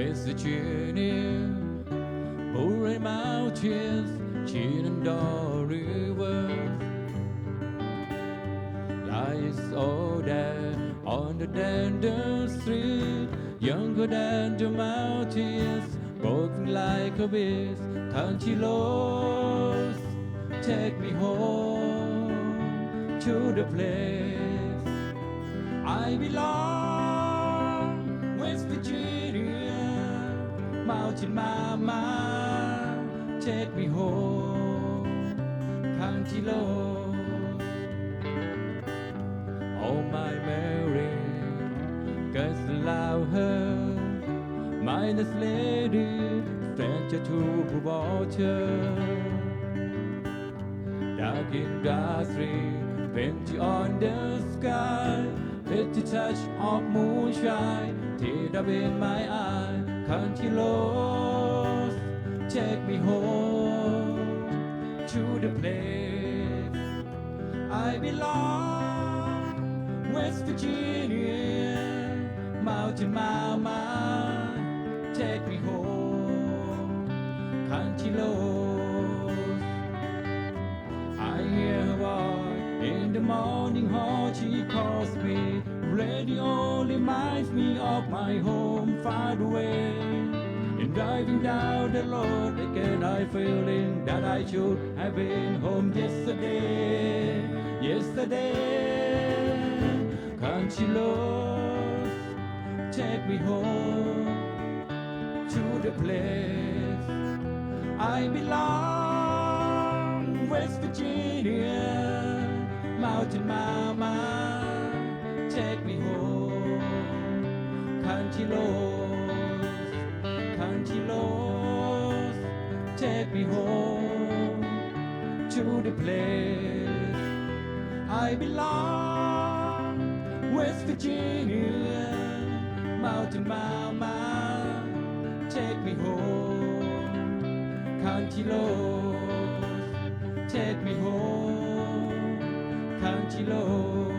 Virginia, Murray Mountains, Shenandoah Rivers. Lies all there on the Dandel Street, younger than the mountains, broken like a beast. Country roads, take me home to the place I belong. Mountain Mama, take me home, Country roads. Oh my Mary, God allow her, minus lady, stranger to the water. Dark industry, plenty on the sky, pretty touch of moonshine, tear up in my eye, country roads, take me home to the place I belong, West Virginia, Mountain Mama, take me home, country roads. I hear her voice in the morning hall, she calls me. Radio reminds me of my home far away. In driving down the road again, I feeling that I should have been home yesterday. Yesterday, country roads, take me home to the place I belong, West Virginia, Mountain Mama, take me home to the place I belong, West Virginia, Mountain Mama, take me home, country roads, take me home, country roads.